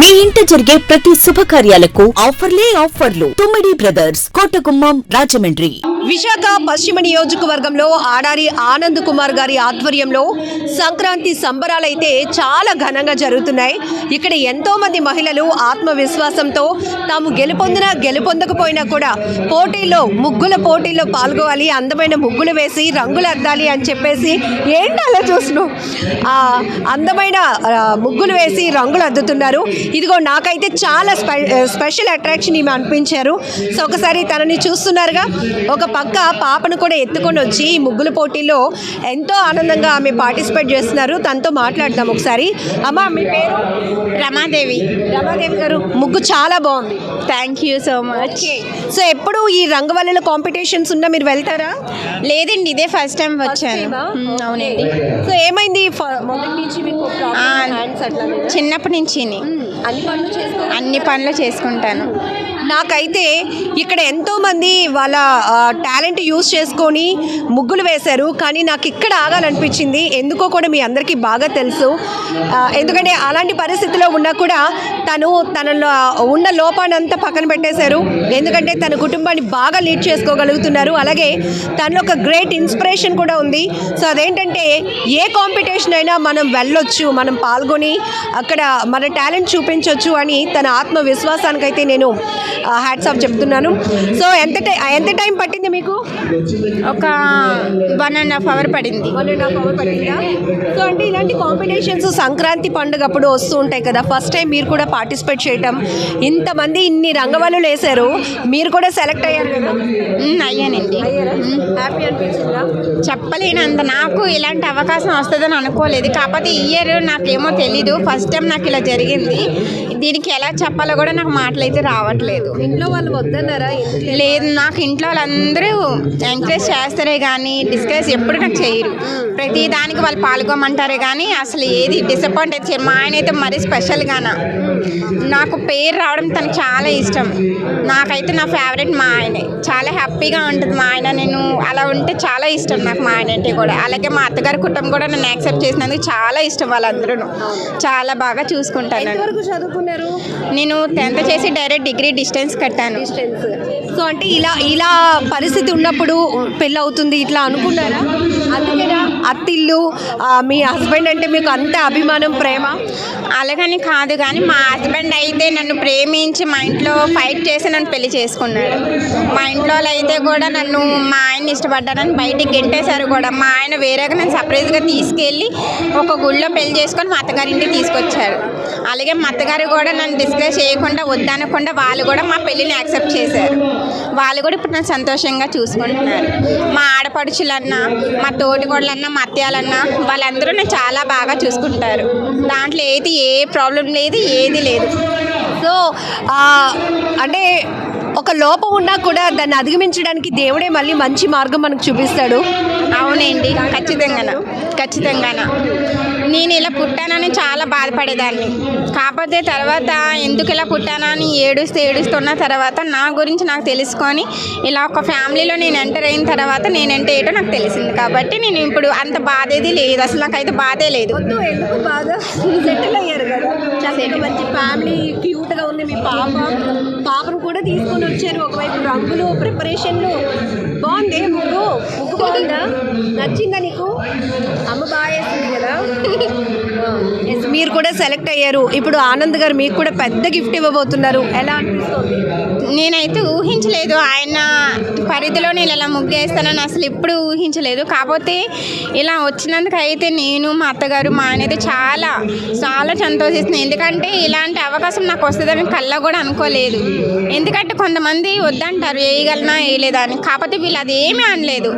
మీ ఇంట జరిగే ప్రతి శుభకార్యాలకు ఆఫర్లే ఆఫర్లు. తుమ్మిడి బ్రదర్స్ కోటగుమ్మం రాజమండ్రి. విశాఖ పశ్చిమ నియోజకవర్గంలో ఆడారి ఆనంద్ కుమార్ గారి ఆధ్వర్యంలో సంక్రాంతి సంబరాలైతే చాలా ఘనంగా జరుగుతున్నాయి. ఇక్కడ ఎంతో మంది మహిళలు ఆత్మవిశ్వాసంతో తాము గెలుపొందినా గెలుపొందకపోయినా కూడా పోటీలో ముగ్గుల పోటీలో పాల్గొవాలి అందమైన ముగ్గులు వేసి రంగులు అద్దాలి అని చెప్పేసి ఏంటి అలా చూస్తున్నావు? అందమైన ముగ్గులు వేసి రంగులు అద్దుతున్నారు. ఇదిగో నాకైతే చాలా స్పె స్పెషల్ అట్రాక్షన్ ఈమె అనిపించారు. సో ఒకసారి తనని చూస్తున్నారుగా. ఒక పక్క పాపను కూడా ఎత్తుకొని వచ్చి ఈ ముగ్గుల పోటీలో ఎంతో ఆనందంగా ఆమె పార్టిసిపేట్ చేస్తున్నారు. తనతో మాట్లాడదాం ఒకసారి. అమ్మ మీ పేరు? రమాదేవి. రమాదేవి గారు ముగ్గు చాలా బాగుంది. Thank you so much so ఎప్పుడు ఈ రంగవల్లుల కాంపిటీషన్స్ ఉన్నా మీరు వెళ్తారా? లేదండి ఇదే ఫస్ట్ టైం వచ్చాను. మ్మ్, అవునండి. సో ఏమైంది? చిన్నప్పటి నుంచి అన్ని పనులు చేసుకో అన్ని పనులు చేసుకుంటాను. నాకైతే ఇక్కడ ఎంతోమంది వాళ్ళ టాలెంట్ యూస్ చేసుకొని ముగ్గులు వేశారు కానీ నాకు ఇక్కడ ఆగాలనిపించింది. ఎందుకో కూడా మీ అందరికీ బాగా తెలుసు. ఎందుకంటే అలాంటి పరిస్థితిలో ఉన్నా కూడా తను తనలో ఉన్న లోపానంతా పక్కన పెట్టేశారు. ఎందుకంటే తన కుటుంబాన్ని బాగా లీడ్ చేసుకోగలుగుతున్నారు. అలాగే తనలో ఒక గ్రేట్ ఇన్స్పిరేషన్ కూడా ఉంది. సో అదేంటంటే ఏ కాంపిటీషన్ అయినా మనం వెళ్ళొచ్చు మనం పాల్గొని అక్కడ మన టాలెంట్ చూపించవచ్చు అని తన ఆత్మవిశ్వాసానికైతే నేను హ్యాట్స్ ఆఫ్ చెప్తున్నాను. సో ఎంత టై- ఎంత టైం పట్టింది మీకు? ఒక వన్ అండ్ హాఫ్ అవర్ పడింది. వన్ అండ్ హాఫ్ అవర్ పట్టిందా? సో అంటే ఇలాంటి కాంపిటీషన్స్ సంక్రాంతి పండుగ అప్పుడు వస్తూ ఉంటాయి కదా. ఫస్ట్ టైం మీరు కూడా పార్టిసిపేట్ చేయటం. ఇంతమంది ఇన్ని రంగవల్లు వేశారు. మీరు కూడా సెలెక్ట్ అయ్యారు కదా? అయ్యానండి. హ్యాపీ అనిపించిందా? చెప్పలేనంత. నాకు ఇలాంటి అవకాశం వస్తుందని అనుకోలేదు. కాకపోతే ఈ ఇయర్ నాకేమో తెలీదు. ఫస్ట్ టైం నాకు ఇలా జరిగింది. దీనికి ఎలా చెప్పాలో కూడా నాకు మాటలు అయితే రావట్లేదు. ఇంట్లో వాళ్ళు వద్దన్నారా? లేదు నాకు ఇంట్లో వాళ్ళందరూ ఎంకరేజ్ చేస్తారే కానీ డిస్కస్ ఎప్పుడు నాకు చేయరు. ప్రతి దానికి వాళ్ళు పాల్గొమంటారే కానీ అసలు ఏది డిసప్పాయింట్ అయితే. మా ఆయన అయితే మరీ స్పెషల్గాన నాకు పేరు రావడం తనకు చాలా ఇష్టం. నాకైతే నా ఫేవరెట్ మా ఆయనే. చాలా హ్యాపీగా ఉంటుంది మా ఆయన. నేను అలా ఉంటే చాలా ఇష్టం నాకు మా ఆయన అంటే కూడా. అలాగే మా అత్తగారి కుటుంబం కూడా నన్ను యాక్సెప్ట్ చేసినందుకు చాలా ఇష్టం వాళ్ళందరూ చాలా బాగా చూసుకుంటాను. చదువుకున్నారు? నేను టెన్త్ చేసి డైరెక్ట్ డిగ్రీ డిస్టెన్స్ కట్టాను. డిస్టెన్స్ సో అంటే ఇలా ఇలా పరిస్థితి ఉన్నప్పుడు పెళ్ళి అవుతుంది ఇట్లా అనుకున్నారా? అందుకేనా అత్తిల్లు మీ హస్బెండ్ అంటే మీకు అంత అభిమానం ప్రేమ? అలాగని కాదు కానీ మా హస్బెండ్ అయితే నన్ను ప్రేమించి మా ఇంట్లో ఫైట్ చేసి నన్ను పెళ్ళి చేసుకున్నాడు. మా ఇంట్లో అయితే కూడా నన్ను మా ఆయన ఇష్టపడ్డానని బయటికి గెంటేశారు కూడా. మా ఆయన వేరేగా నన్ను సర్ప్రైజ్గా తీసుకెళ్ళి ఒక గుళ్ళో పెళ్ళి చేసుకొని మా అత్తగారింటికి తీసుకొచ్చారు. అలాగే మా అత్తగారు కూడా నన్ను డిస్కస్ చేయకుండా వద్దనకుండా వాళ్ళు కూడా మా పెళ్ళిని యాక్సెప్ట్ చేశారు. వాళ్ళు కూడా ఇప్పుడు నన్ను సంతోషంగా చూసుకుంటున్నారు. మా ఆడపడుచులన్నా మా తోటికోడలన్నా మా అత్తయ్యాలన్నా వాళ్ళందరూ నన్ను చాలా బాగా చూసుకుంటారు. దాంట్లో ఏది ఏ ప్రాబ్లం లేదు ఏది లేదు. సో అంటే ఒక లోపం ఉన్నా కూడా దాన్ని అధిగమించడానికి దేవుడే మళ్ళీ మంచి మార్గం మనకు చూపిస్తాడు. అవునండి ఖచ్చితంగా ఖచ్చితంగాన? నేను ఇలా పుట్టానని చాలా బాధపడేదాన్ని. కాకపోతే తర్వాత ఎందుకు ఇలా పుట్టానని ఏడుస్తూ ఏడుస్తున్న తర్వాత నా గురించి నాకు తెలుసుకొని ఇలా ఒక ఫ్యామిలీలో నేను ఎంటర్ అయిన తర్వాత నేనంటే ఏంటో నాకు తెలిసింది. కాబట్టి నేను ఇప్పుడు అంత బాధ ఏది లేదు. అసలు నాకైతే బాధే లేదు. ఎందుకు బాగా సెటిల్ అయ్యారు కదా. చక్కగా మంచి ఫ్యామిలీ క్యూట్గా ఉంది మీ పాప. పాపను కూడా తీసుకొని వచ్చారు ఒకవైపు. రంగులు ప్రిపరేషన్లు బాగుంది. ముగ్గు. ముగ్గు బాగుందా? నచ్చిందా నీకు? అమ్మ బాగా వేస్తుంది కదా. మీరు కూడా సెలెక్ట్ అయ్యారు. ఇప్పుడు ఆనంద్ గారు మీకు కూడా పెద్ద గిఫ్ట్ ఇవ్వబోతున్నారు. ఎలా అనిపిస్తుంది? నేనైతే ఊహించలేదు. ఆయన పరిధిలో నేను ఇలా ముగ్గేస్తానని అసలు ఎప్పుడు ఊహించలేదు. కాకపోతే ఇలా వచ్చినందుకు అయితే నేను మా అత్తగారు మా ఆయన అయితే చాలా చాలా సంతోషిస్తున్నాను ఎందుకంటే ఇలాంటి అవకాశం నాకు వస్తుందని కళ్ళ కూడా అనుకోలేదు. ఎందుకంటే కొంతమంది వద్దంటారు వేయగలనా వేయలేదా అని. కాకపోతే వీళ్ళు అది ఏమీ అనలేదు.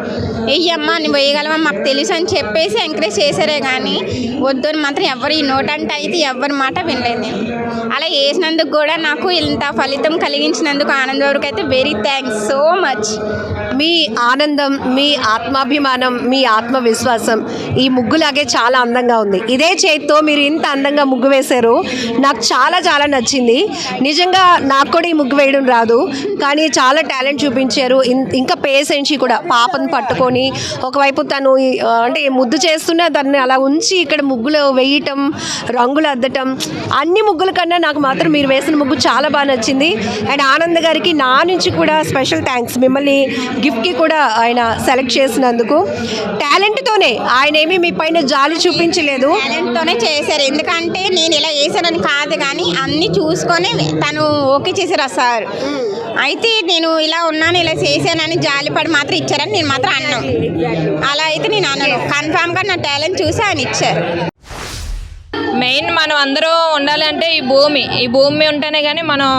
వెయ్యమ్మా నువ్వు వేయగలవా? మాకు తెలుసు అని చెప్పేసి ఎంకరేజ్ చేశారే కానీ వద్దు అని మాత్రం ఎవరు ఈ నోట్ అంటే అయితే ఎవరి మాట వినలేదు. నేను అలా చేసినందుకు కూడా నాకు ఇంత ఫలితం కలిగించినందుకు ఆనంద్ వరకు అయితే వెరీ థ్యాంక్స్ సో మచ్ మీ ఆనందం మీ ఆత్మాభిమానం మీ ఆత్మవిశ్వాసం ఈ ముగ్గులాగే చాలా అందంగా ఉంది. ఇదే చేతితో మీరు ఇంత అందంగా ముగ్గు వేశారు. నాకు చాలా చాలా నచ్చింది. నిజంగా నాకు కూడా ఈ ముగ్గు వేయడం రాదు. కానీ చాలా టాలెంట్ చూపించారు. ఇంకా పేసెంచి కూడా పాపను పట్టుకొని ఒకవైపు తను అంటే ముద్దు చేస్తున్న దాన్ని అలా ఉంచి ఇక్కడ ముగ్గులు వేయటం రంగులు అద్దటం అన్ని ముగ్గుల కన్నా నాకు మాత్రం మీరు వేసిన ముగ్గు చాలా బాగా నచ్చింది. అండ్ ఆనంద్ గారికి నా నుంచి కూడా స్పెషల్ థ్యాంక్స్ మిమ్మల్ని గిఫ్ట్కి కూడా ఆయన సెలెక్ట్ చేసినందుకు. టాలెంట్తోనే ఆయన ఏమీ మీ పైన జాలి చూపించలేదు. టాలెంట్తోనే చేశారు. ఎందుకంటే నేను ఇలా వేసానని కాదు కానీ అన్ని చూసుకొని తను ఓకే చేశారు సార్? అయితే నేను ఇలా ఉన్నాను ఇలా చేశానని జాలిపడి మాత్రం ఇచ్చారని నేను మాత్రం అన్నాను అలా అయితే నేను అన్నాను. కన్ఫామ్గా నా టాలెంట్ చూసి ఆయన ఇచ్చారు. మెయిన్ మనం అందరూ ఉండాలంటే ఈ భూమి ఈ భూమి ఉంటేనే కానీ మనం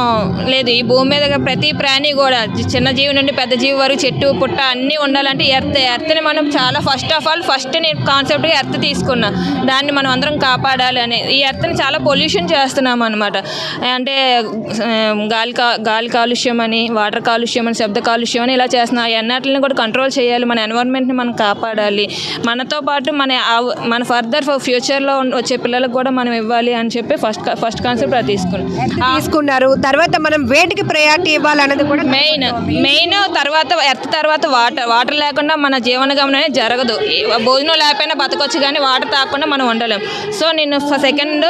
లేదు ఈ భూమి మీద ప్రతి ప్రాణి కూడా చిన్న జీవి నుండి పెద్ద జీవి వరకు చెట్టు పుట్ట అన్నీ ఉండాలంటే ఎర్త్ ఎర్త్ని మనం చాలా ఫస్ట్ ఆఫ్ ఆల్ ఫస్ట్ నేను కాన్సెప్ట్గా ఎర్త్ తీసుకున్నా. దాన్ని మనం అందరం కాపాడాలి అని. ఈ ఎర్త్ని చాలా పొల్యూషన్ చేస్తున్నాం అనమాట అంటే గాలి కా గాలి కాలుష్యం అని వాటర్ కాలుష్యం అని శబ్ద కాలుష్యం అని ఇలా చేస్తున్నాం. ఆ ఎన్నటిని కూడా కంట్రోల్ చేయాలి. మన ఎన్వైర్న్మెంట్ని మనం కాపాడాలి. మనతో పాటు మన మన ఫర్దర్ ఫ్యూచర్లో వచ్చే పిల్లలకు కూడా మనం ఇవ్వాలి అని చెప్పి ఫస్ట్ ఫస్ట్ కాన్సెప్ట్ అది తీసుకున్నాం. తీసుకున్నారు? తర్వాత మనం వేటికి ప్రయారిటీ ఇవ్వాలన్నది కూడా మెయిన్ మెయిన్ తర్వాత ఎర్త్ తర్వాత వాటర్ వాటర్ లేకుండా మన జీవన గమనం జరగదు. భోజనం లేకపోయినా బతకొచ్చు కానీ వాటర్ తాగకుండా మనం ఉండలేం. సో నేను సెకండ్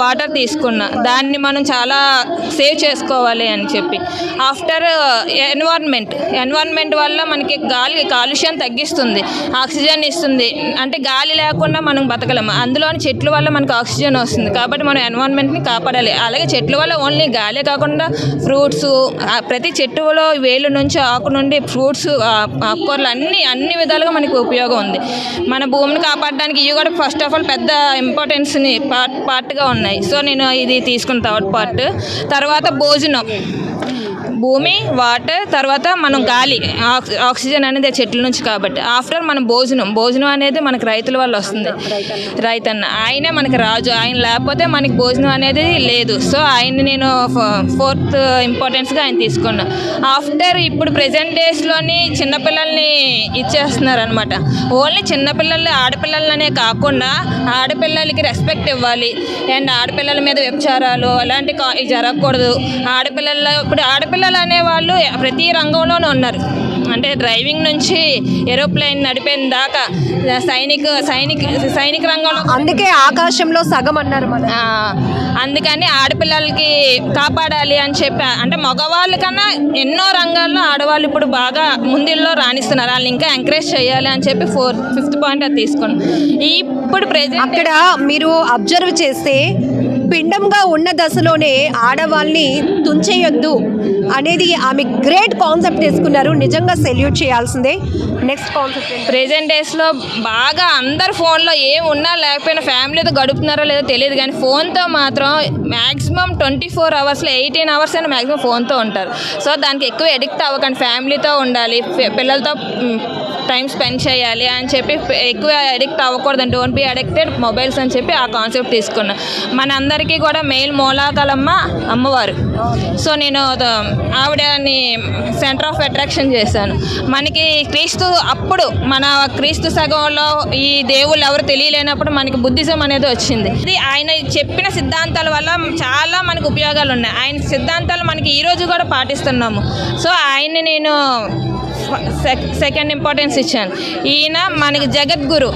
వాటర్ తీసుకున్నా. దాన్ని మనం చాలా సేవ్ చేసుకోవాలి అని చెప్పి. ఆఫ్టర్ ఎన్వైర్న్మెంట్ ఎన్వైర్న్మెంట్ వల్ల మనకి గాలి కాలుష్యం తగ్గిస్తుంది. ఆక్సిజన్ ఇస్తుంది. అంటే గాలి లేకుండా మనం బతకలేము అందులోని చెట్ల వల్ల మనకు ఆక్సిజన్ ఆక్సిజన్ వస్తుంది. కాబట్టి మనం ఎన్వైర్న్మెంట్ని కాపాడాలి. అలాగే చెట్ల వల్ల ఓన్లీ గాలే కాకుండా ఫ్రూట్స్ ప్రతి చెట్టులో వేలు నుంచి ఆకు నుండి ఫ్రూట్స్ ఆకుకూరలు అన్ని అన్ని విధాలుగా మనకి ఉపయోగం ఉంది. మన భూమిని కాపాడడానికి ఇవి కూడా ఫస్ట్ ఆఫ్ ఆల్ పెద్ద ఇంపార్టెన్స్ని పార్ట్ పార్ట్గా ఉన్నాయి. సో నేను ఇది తీసుకున్న థర్డ్ పార్ట్ తర్వాత భోజనం. భూమి వాటర్ తర్వాత మనం గాలి ఆక్సిజన్ అనేది చెట్ల నుంచి కాబట్టి. ఆఫ్టర్ మనం భోజనం భోజనం అనేది మనకు రైతుల వల్ల వస్తుంది. రైతన్న. ఆయనే మనకి రాజు. ఆయన లేకపోతే మనకి భోజనం అనేది లేదు. సో ఆయన్ని నేను ఫోర్త్ ఇంపార్టెన్స్గా ఆయన తీసుకున్నా. ఆఫ్టర్ ఇప్పుడు ప్రజెంట్ డేస్లోని చిన్నపిల్లల్ని ఇచ్చేస్తున్నారు అనమాట ఓన్లీ చిన్నపిల్లలు ఆడపిల్లలనే కాకుండా ఆడపిల్లలకి రెస్పెక్ట్ ఇవ్వాలి. అండ్ ఆడపిల్లల మీద వ్యభిచారాలు అలాంటి కా- జరగకూడదు. ఆడపిల్లల ఇప్పుడు ఆడపిల్లలు అనేవాళ్ళు ప్రతి రంగంలోనూ ఉన్నారు. అంటే డ్రైవింగ్ నుంచి ఏరోప్లేన్ నడిపేన దాకా సైనిక సైనిక సైనిక రంగంలో అందుకే ఆకాశంలో సగం అన్నారు మన. అందుకని ఆడపిల్లలకి కాపాడాలి అని చెప్పి. అంటే మగవాళ్ళ కన్నా ఎన్నో రంగాల్లో ఆడవాళ్ళు ఇప్పుడు బాగా ముందుల్లో రాణిస్తున్నారు. వాళ్ళని ఇంకా ఎంకరేజ్ చేయాలి అని చెప్పి ఫోర్ ఫిఫ్త్ పాయింట్ అది తీసుకున్నాం. ఇప్పుడు ప్రెజెంట్ అక్కడ మీరు అబ్జర్వ్ చేస్తే పిండంగా ఉన్న దశలోనే ఆడవాళ్ళని తుంచేయొద్దు అనేది ఆమె గ్రేట్ కాన్సెప్ట్ తీసుకున్నారు. నిజంగా సెల్యూట్ చేయాల్సిందే. నెక్స్ట్ కాన్సెప్ట్ ప్రెజెంట్ డేస్లో బాగా అందరు ఫోన్లో ఏం ఉన్నా లేకపోయినా ఫ్యామిలీతో గడుపుతున్నారో లేదో తెలియదు కానీ ఫోన్తో మాత్రం మ్యాక్సిమం ట్వంటీ ఫోర్ అవర్స్లో ఎయిటీన్ అవర్స్ అయినా మ్యాక్సిమం ఫోన్తో ఉంటారు. సో దానికి ఎక్కువ ఎడిక్ట్ అవ్వకండి. ఫ్యామిలీతో ఉండాలి. పిల్లలతో టైం స్పెండ్ చేయాలి అని చెప్పి ఎక్కువ అడిక్ట్ అవ్వకూడదు డోంట్ బి అడిక్టెడ్ మొబైల్స్ అని చెప్పి ఆ కాన్సెప్ట్ తీసుకున్నాను మన అందరికీ కూడా మెయిల్ మూలాకలమ్మ అమ్మవారు. సో నేను ఆవిడని సెంటర్ ఆఫ్ అట్రాక్షన్ చేశాను. మనకి క్రీస్తు అప్పుడు మన క్రీస్తు సగంలో ఈ దేవుళ్ళు ఎవరు తెలియలేనప్పుడు మనకి బుద్ధిజం అనేది వచ్చింది. ఇది ఆయన చెప్పిన సిద్ధాంతాల వల్ల చాలా మనకు ఉపయోగాలు ఉన్నాయి. ఆయన సిద్ధాంతాలు మనకి ఈ రోజు కూడా పాటిస్తున్నాము. సో ఆయన్ని నేను సెకండ్ ఇంపార్టెన్స్ ఇచ్చాను. ఈయన మనకి జగద్గురు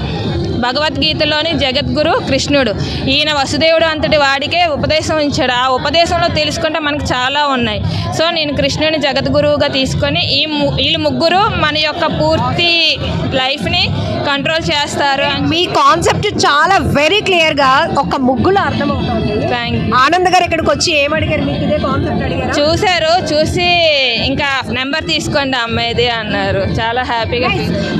భగవద్గీతలోని జగద్గురు కృష్ణుడు. ఈయన వసుదేవుడు అంతటి వాడికే ఉపదేశం ఇచ్చాడు. ఆ ఉపదేశంలో తెలుసుకుంటే మనకు చాలా ఉన్నాయి. సో నేను కృష్ణుని జగద్గురువుగా తీసుకొని ఈ వీళ్ళు ముగ్గురు మన యొక్క పూర్తి లైఫ్ని కంట్రోల్ చేస్తారు. మీ కాన్సెప్ట్ చాలా వెరీ క్లియర్గా ఒక ముగ్గులో అర్థమవుతుంది. థ్యాంక్ ఆనంద్ గారు ఇక్కడికి వచ్చి ఏం అడిగారు మీకు ఇదే కాన్సెప్ట్ అడిగారు? చూశారు చూసి నెంబర్ తీసుకోండి అమ్మాయిది అన్నారు. చాలా హ్యాపీగా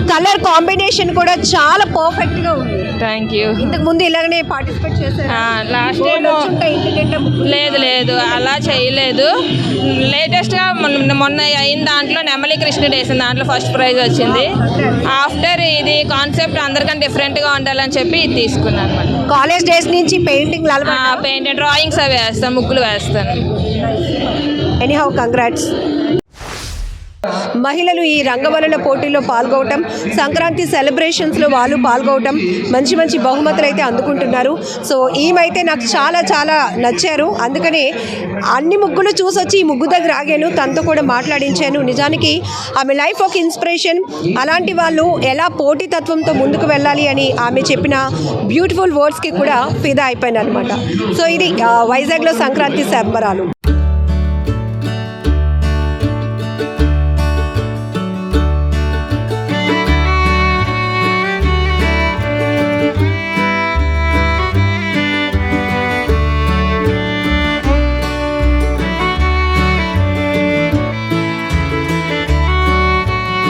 కలర్ కాంబినేషన్ కూడా చాలా పర్ఫెక్ట్గా ఉంది. థ్యాంక్ యూ ఇంతకు ముందు ఇలాగనే పార్టిసిపేట్ చేశారు? లాస్ట్ టైం లేదు లేదు. అలా చేయలేదు. లేటెస్ట్గా మొన్న మొన్న అయిన దాంట్లో నెమలి కృష్ణుడు వేసిన దాంట్లో ఫస్ట్ ప్రైజ్ వచ్చింది. ఆఫ్టర్ ఇది కాన్సెప్ట్ అందరికంటే డిఫరెంట్గా ఉండాలని చెప్పి ఇది తీసుకున్నాను కాలేజ్ డేస్ నుంచి పెయింటింగ్ పెయింట్ డ్రాయింగ్స్ అవి వేస్తాను ముగ్గులు వేస్తాను. ఎనీ హౌ కంగ్రాట్స్ మహిళలు ఈ రంగవలన పోటీలో పాల్గొవటం సంక్రాంతి సెలబ్రేషన్స్లో వాళ్ళు పాల్గొవటం మంచి మంచి బహుమతులు అయితే అందుకుంటున్నారు. సో ఈమెయితే నాకు చాలా చాలా నచ్చారు. అందుకనే అన్ని ముగ్గులు చూసొచ్చి ఈ ముగ్గు దగ్గర ఆగాను తనతో కూడా మాట్లాడించాను. నిజానికి ఆమె లైఫ్ ఒక ఇన్స్పిరేషన్. అలాంటి వాళ్ళు ఎలా పోటీతత్వంతో ముందుకు వెళ్ళాలి అని ఆమె చెప్పిన బ్యూటిఫుల్ వర్డ్స్కి కూడా ఫిదా అయిపోయాను అనమాట సో ఇది వైజాగ్లో సంక్రాంతి సంబరాలు.